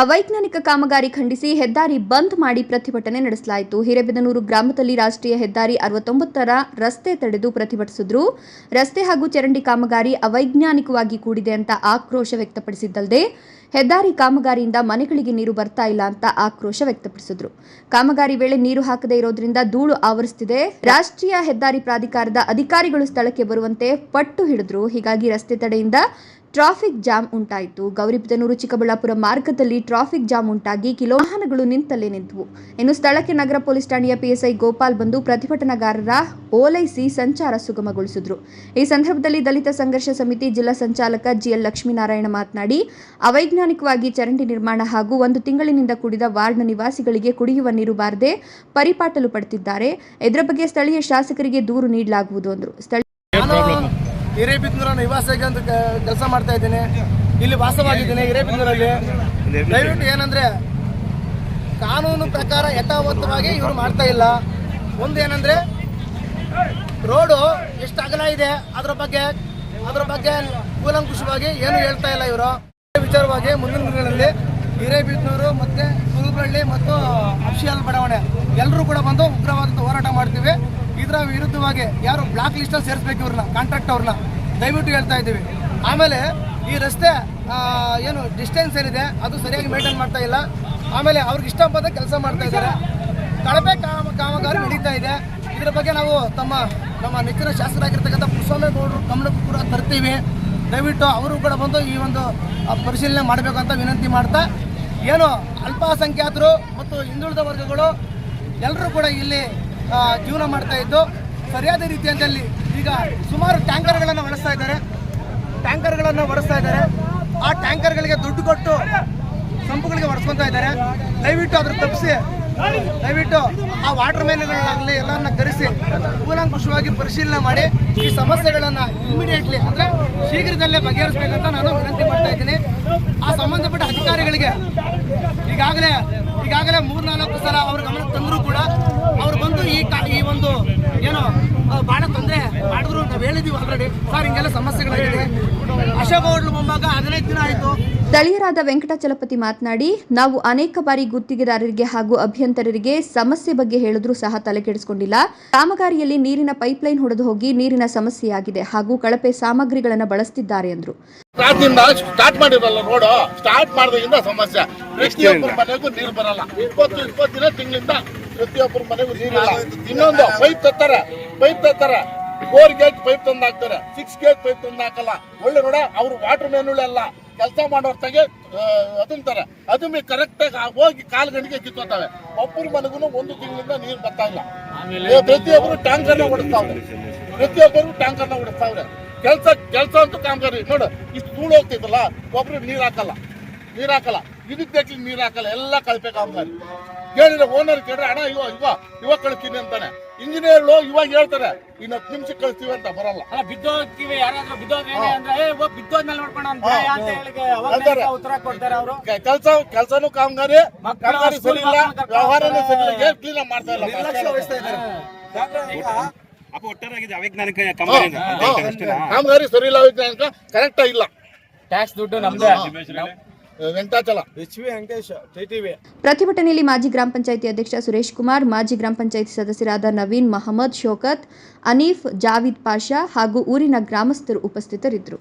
ಅವೈಜ್ಞಾನಿಕ ಕಾಮಗಾರಿ ಖಂಡಿಸಿ ಹೆದ್ದಾರಿ ಬಂದ್ ಮಾಡಿ ಪ್ರತಿಭಟನೆ ನಡೆಸಲಾಯಿತು. ಹಿರೇಬೆದನೂರು ಗ್ರಾಮದಲ್ಲಿ ರಾಷ್ಟ್ರೀಯ ಹೆದ್ದಾರಿ ಅರವತ್ತೊಂಬತ್ತರ ರಸ್ತೆ ತಡೆದು ಪ್ರತಿಭಟಿಸಿದ್ರು. ರಸ್ತೆ ಹಾಗೂ ಚರಂಡಿ ಕಾಮಗಾರಿ ಅವೈಜ್ಞಾನಿಕವಾಗಿ ಕೂಡಿದೆ ಅಂತ ಆಕ್ರೋಶ ವ್ಯಕ್ತಪಡಿಸಿದ್ದಲ್ಲದೆ ಹೆದ್ದಾರಿ ಕಾಮಗಾರಿಯಿಂದ ಮನೆಗಳಿಗೆ ನೀರು ಬರ್ತಾ ಇಲ್ಲ ಅಂತ ಆಕ್ರೋಶ ವ್ಯಕ್ತಪಡಿಸಿದ್ರು. ಕಾಮಗಾರಿ ವೇಳೆ ನೀರು ಹಾಕದೇ ಇರೋದ್ರಿಂದ ಧೂಳು ಆವರಿಸುತ್ತಿದೆ ರಾಷ್ಟ್ರೀಯ ಹೆದ್ದಾರಿ ಪ್ರಾಧಿಕಾರದ ಅಧಿಕಾರಿಗಳು ಸ್ಥಳಕ್ಕೆ ಬರುವಂತೆ ಪಟ್ಟು ಹಿಡಿದ್ರು. ಹೀಗಾಗಿ ರಸ್ತೆ ತಡೆಯಿಂದ ಟ್ರಾಫಿಕ್ ಜಾಮ್ ಉಂಟಾಯಿತು. ಗೌರಿಬಿದನೂರು, ಚಿಕ್ಕಬಳ್ಳಾಪುರ ಮಾರ್ಗದಲ್ಲಿ ಟ್ರಾಫಿಕ್ ಜಾಮ್ ಉಂಟಾಗಿ ಕಿಲೋ ವಾಹನಗಳು ನಿಂತಲ್ಲೇ ನಿಂತವು. ಇನ್ನು ಸ್ಥಳಕ್ಕೆ ನಗರ ಪೊಲೀಸ್ ಠಾಣೆಯ ಪಿಎಸ್ಐ ಗೋಪಾಲ್ ಬಂದು ಪ್ರತಿಭಟನಾಗಾರರ ಓಲೈಸಿ ಸಂಚಾರ ಸುಗಮಗೊಳಿಸಿದ್ರು. ಈ ಸಂದರ್ಭದಲ್ಲಿ ದಲಿತ ಸಂಘರ್ಷ ಸಮಿತಿ ಜಿಲ್ಲಾ ಸಂಚಾಲಕ ಜಿಎಲ್ ಲಕ್ಷ್ಮೀನಾರಾಯಣ ಮಾತನಾಡಿ, ಅವೈಜ್ಞಾನಿಕವಾಗಿ ಚರಂಡಿ ನಿರ್ಮಾಣ ಹಾಗೂ ಒಂದು ತಿಂಗಳಿನಿಂದ ಕೂಡಿದ ವಾರ್ಡ್ನ ನಿವಾಸಿಗಳಿಗೆ ಕುಡಿಯುವ ನೀರು ಬಾರದೆ ಪರಿಪಾಟಲು ಪಡೆದಿದ್ದಾರೆ ಇದರ ಬಗ್ಗೆ ಸ್ಥಳೀಯ ಶಾಸಕರಿಗೆ ದೂರು ನೀಡಲಾಗುವುದು ಅಂದರು. ಸ್ಥಳೀಯ ಹಿರೇಬಿದ್ನೂರ ನಿವಾಸಿಯಾಗಿ ಅಂತ ಕೆಲಸ ಮಾಡ್ತಾ ಇದ್ದೀನಿ. ಇಲ್ಲಿ ವಾಸವಾಗಿದ್ದೀನಿ ಹಿರೇಬಿದ್ನೂರಲ್ಲಿ ದಯವಿಟ್ಟು ಏನಂದ್ರೆ, ಕಾನೂನು ಪ್ರಕಾರ ಯಥಾವತ್ತವಾಗಿ ಇವರು ಮಾಡ್ತಾ ಇಲ್ಲ. ಒಂದು ಏನಂದ್ರೆ, ರೋಡು ಎಷ್ಟು ಅಗಲ ಇದೆ, ಅದ್ರ ಬಗ್ಗೆ ಅದ್ರ ಬಗ್ಗೆ ಕೂಲಂಕುಷವಾಗಿ ಏನು ಹೇಳ್ತಾ ಇಲ್ಲ ಇವರು. ವಿಚಾರವಾಗಿ ಮುಂದಿನ ದಿನಗಳಲ್ಲಿ ಹಿರೇಬಿದ್ನೂರು ಮತ್ತೆ ಕುರುಬಳ್ಳಿ ಮತ್ತು ಅಫ್ಶಿಯಲ್ ಬಡಾವಣೆ ಎಲ್ಲರೂ ಕೂಡ ಬಂದು ಉಗ್ರವಾದ ಹೋರಾಟ ಮಾಡ್ತೀವಿ. ಇದರ ವಿರುದ್ಧವಾಗಿ ಯಾರು ಬ್ಲಾಕ್ ಲಿಸ್ಟಲ್ಲಿ ಸೇರಿಸ್ಬೇಕು ಇವ್ರನ್ನ ಕಾಂಟ್ರಾಕ್ಟ್ ಅವ್ರನ್ನ. ದಯವಿಟ್ಟು ಹೇಳ್ತಾ ಇದ್ದೀವಿ. ಆಮೇಲೆ ಈ ರಸ್ತೆ ಏನು ಡಿಸ್ಟೆನ್ಸ್ ಏನಿದೆ, ಅದು ಸರಿಯಾಗಿ ಮೇಂಟೈನ್ ಮಾಡ್ತಾ ಇಲ್ಲ. ಆಮೇಲೆ ಅವ್ರಿಗೆ ಇಷ್ಟ ಬಂದ ಕೆಲಸ ಮಾಡ್ತಾ ಇದ್ದಾರೆ. ಕಳಪೆ ಕಾಮ, ಕಾಮಗಾರಿ ನಡೀತಾ ಇದೆ. ಇದರ ಬಗ್ಗೆ ನಾವು ತಮ್ಮ, ನಮ್ಮ ನೆಚ್ಚಿನ ಶಾಸಕರಾಗಿರ್ತಕ್ಕಂಥ ಪುರುಷೋಮೇಗೌಡರು ಗಮನಕ್ಕೂ ಕೂಡ ತರ್ತೀವಿ. ದಯವಿಟ್ಟು ಅವರು ಕೂಡ ಬಂದು ಈ ಒಂದು ಪರಿಶೀಲನೆ ಮಾಡಬೇಕು ಅಂತ ವಿನಂತಿ ಮಾಡ್ತಾ, ಏನು ಅಲ್ಪಸಂಖ್ಯಾತರು ಮತ್ತು ಹಿಂದುಳಿದ ವರ್ಗಗಳು ಎಲ್ಲರೂ ಕೂಡ ಇಲ್ಲಿ ಜೀವನ ಮಾಡ್ತಾ ಇದ್ದು ಸರಿಯಾದ ರೀತಿಯಲ್ಲಿ ಈಗ ಸುಮಾರು ಟ್ಯಾಂಕರ್ಗಳನ್ನು ಬಳಸ್ತಾ ಇದ್ದಾರೆ. ಟ್ಯಾಂಕರ್ಗಳನ್ನು ಬಳಸ್ತಾ ಇದ್ದಾರೆ. ಆ ಟ್ಯಾಂಕರ್ಗಳಿಗೆ ದುಡ್ಡು ಕೊಟ್ಟು ಸಂಪುಗಳಿಗೆ ಹೊಡೆಸ್ಕೊತಾ ಇದ್ದಾರೆ. ದಯವಿಟ್ಟು ಅದ್ರ ತಪ್ಪಿಸಿ. ದಯವಿಟ್ಟು ಆ ವಾಟರ್ ಮ್ಯಾನ್ಗಳನ್ನಾಗಲಿ ಎಲ್ಲರನ್ನ ಕರೆಸಿ ಕೂಲಂಕುಷವಾಗಿ ಪರಿಶೀಲನೆ ಮಾಡಿ ಈ ಸಮಸ್ಯೆಗಳನ್ನು ಇಮಿಡಿಯೇಟ್ಲಿ ಅಂದರೆ ಶೀಘ್ರದಲ್ಲೇ ಬಗೆಹರಿಸಬೇಕಂತ ನಾನು ವಿನಂತಿ ಮಾಡ್ತಾ ಇದ್ದೀನಿ. ಆ ಸಂಬಂಧಪಟ್ಟ ಅಧಿಕಾರಿಗಳಿಗೆ ಈಗಾಗಲೇ ಈಗಾಗಲೇ ಮೂರ್ನಾಲ್ಕು ಸಲ ಅವ್ರ ಗಮನಕ್ಕೆ ತಂದರೂ ಕೂಡ ಅವ್ರು ಬಂದು ಈ ಕಾ ಈ ಒಂದು ಏನು ಆ, ಭಾಳ ತೊಂದರೆ ಮಾಡಿದ್ರು ನಾವು ಹೇಳಿದೀವಿ ಆಲ್ರೆಡಿ ಸರ್ ಹಿಂಗೆಲ್ಲ ಸಮಸ್ಯೆಗಳಾಗಿದೆ. ಅಶೋಕ ಹೋಟ್ಲು ಮುಂಭಾಗ ಹದಿನೈದು ದಿನ ಆಯಿತು. ಸ್ಥಳೀಯರಾದ ವೆಂಕಟಾಚಲಪತಿ ಮಾತನಾಡಿ ನಾವು ಅನೇಕ ಬಾರಿ ಗುತ್ತಿಗೆದಾರರಿಗೆ ಹಾಗೂ ಅಭಿಯಂತರರಿಗೆ ಸಮಸ್ಯೆ ಬಗ್ಗೆ ಹೇಳಿದ್ರೂ ಸಹ ತಲೆಕೆಡಿಸಿಕೊಂಡಿಲ್ಲ ಕಾಮಗಾರಿಯಲ್ಲಿ ನೀರಿನ ಪೈಪ್ಲೈನ್ ಹೊಡೆದು ಹೋಗಿ ನೀರಿನ ಸಮಸ್ಯೆಯಾಗಿದೆ ಹಾಗೂ ಕಳಪೆ ಸಾಮಗ್ರಿಗಳನ್ನು ಬಳಸುತ್ತಿದ್ದಾರೆ ಎಂದರು. ಸ್ಟಾರ್ಟ್ ಮಾಡಿರಲ್ಲ ರೋಡು ಸ್ಟಾರ್ಟ್ ಮಾಡಿದಾಗಿಂದ ಸಮಸ್ಯೆ. ಪ್ರತಿಯೊಬ್ಬರ ಮನೆಗೂ ನೀರು ಬರಲ್ಲ. ಇಪ್ಪತ್ತು ಇಪ್ಪತ್ತು ದಿನ ತಿಂಗಳಿಂದ ಪ್ರತಿಯೊಬ್ಬರ ಮನೆಗೂ ನೀರಿಲ್ಲ ಇನ್ನೊಂದು ಪೈಪ್ ತತ್ತಾರೆ ಪೈಪ್ ತತ್ತಾರೆ ಫೋರ್ ಗೇಟ್ ಪೈಪ್ ತಂದು ಹಾಕ್ತಾರೆ ಸಿಕ್ಸ್ ಗೇಟ್ ಪೈಪ್ ತಂದು ಹಾಕಲ್ಲ ಒಳ್ಳೆ ನೋಡ ಅವ್ರು ವಾಟರ್ ಮ್ಯಾನ್ ಅಲ್ಲ. ಕೆಲಸ ಮಾಡೋರ್ ತಗೆ ಅದುಂತಾರೆ. ಅದು ಕರೆಕ್ಟ್ ಆಗಿ ಹೋಗಿ ಕಾಲ್ ಗಂಟೆಗೆ ಕಿತ್ತೋತಾವೆ ಒಬ್ಬರ ಮನೆಗೂ ಒಂದು ತಿಂಗಳಿಂದ ನೀರು ಬರ್ತಾ ಇಲ್ಲ. ಪ್ರತಿಯೊಬ್ಬರು ಟ್ಯಾಂಕರ್ನ ಹೊಡಿಸ್ತಾವ್ರೆ ಪ್ರತಿಯೊಬ್ಬರು ಟ್ಯಾಂಕರ್ನ ಹೊಡಿಸ್ತಾವ್ರೆ ಕೆಲಸ ಕೆಲಸ ಅಂತೂ ಕಾಮಗಾರಿ. ನೋಡು ಇಷ್ಟು ಧೂಳು ಹೋಗ್ತೈತಲ್ಲ ಒಬ್ರು ನೀರು ಹಾಕಲ್ಲ. ನೀರು ಹಾಕಲ್ಲ. ಇದಕ್ಕೆ ನೀರ್ ಹಾಕಲ್ಲ. ಎಲ್ಲ ಕಳಪೆ ಕಾಮಗಾರಿ. ಕೇಳಿದ್ರೆ ಓನರ್ ಕೇಳಿದ್ರೆ ಅಣ್ಣ ಇವ ಇವ ಇವಾಗ ಕಳಿಸ್ತೀನಿ ಅಂತಾನೆ. ಇಂಜಿನಿಯರ್ಗಳು ಇವಾಗ ಹೇಳ್ತಾರೆ ಇನ್ನು ಹತ್ತು ನಿಮಿಷ ಕಳಿಸ್ತೀವಿ ಅಂತ ಬರಲ್ಲ. ಅಲ್ಲ ಬಿದ್ದೋಗ್ತೀವಿ ಯಾರಾದ್ರೂ ಬಿದ್ದೋದ್ರೆ ಅಂದ್ರೆ ಏ ಹೋಗ್ ಬಿದ್ದೋದ್ಮೇಲೆ ನೋಡ್ಕೊಂಡು ಅಂತ ಹೇಳಿ ಅವಾಗ ಅಂತಾರೆ. ಉತ್ತರ ಕೊಡ್ತಾರೆ ಅವರು. ಕೆಲಸ ಕೆಲಸನೂ ಕಾಮಗಾರಿ ಮಕ್ಕಳು ಕಾಮಗಾರಿ ಸ್ಕೂಲ್ ಸರಿ ಇಲ್ಲ ಮಕ್ಕಳು ವ್ಯವಹಾರನೂ ಸರಿ ಇಲ್ಲ ಏನ್ ಕ್ಲೀನ್ ಮಾಡ್ತಾ ಇಲ್ಲ. ನಿರ್ಲಕ್ಷ್ಯ ವಹಿಸ್ತಾ ಇದ್ದಾರೆ. ಅಪ್ಪ ಒಟ್ಟಾರೆಯಾಗಿದೆ ಅವೈಜ್ಞಾನಿಕ ಕಾಮಗಾರಿ ಅಂತ ಹೇಳ್ತಾರೆ ಅಷ್ಟೇನಾ? ಕಾಮಗಾರಿ ಸರಿ ಇಲ್ಲ ಕರೆಕ್ಟ್ ಇಲ್ಲ. ಟ್ಯಾಕ್ಸ್ ದುಡ್ಡು ನಮ್ದೇ. Venkatachala. H V Venkatesh TTV ಪ್ರತಿಭಟನೆಯಲ್ಲಿ ಮಾಜಿ ಗ್ರಾಮ ಪಂಚಾಯಿತಿ ಅಧ್ಯಕ್ಷ ಸುರೇಶ್ ಕುಮಾರ್ ಮಾಜಿ ಗ್ರಾಮ ಪಂಚಾಯಿತಿ ಸದಸ್ಯರಾದ ನವೀನ್ ಮಹಮ್ಮದ್ ಶೋಕತ್ ಅನೀಫ್ ಜಾವಿದ್ ಪಾಷಾ ಹಾಗೂ ಊರಿನ ಗ್ರಾಮಸ್ಥರು ಉಪಸ್ಥಿತರಿದ್ದರು.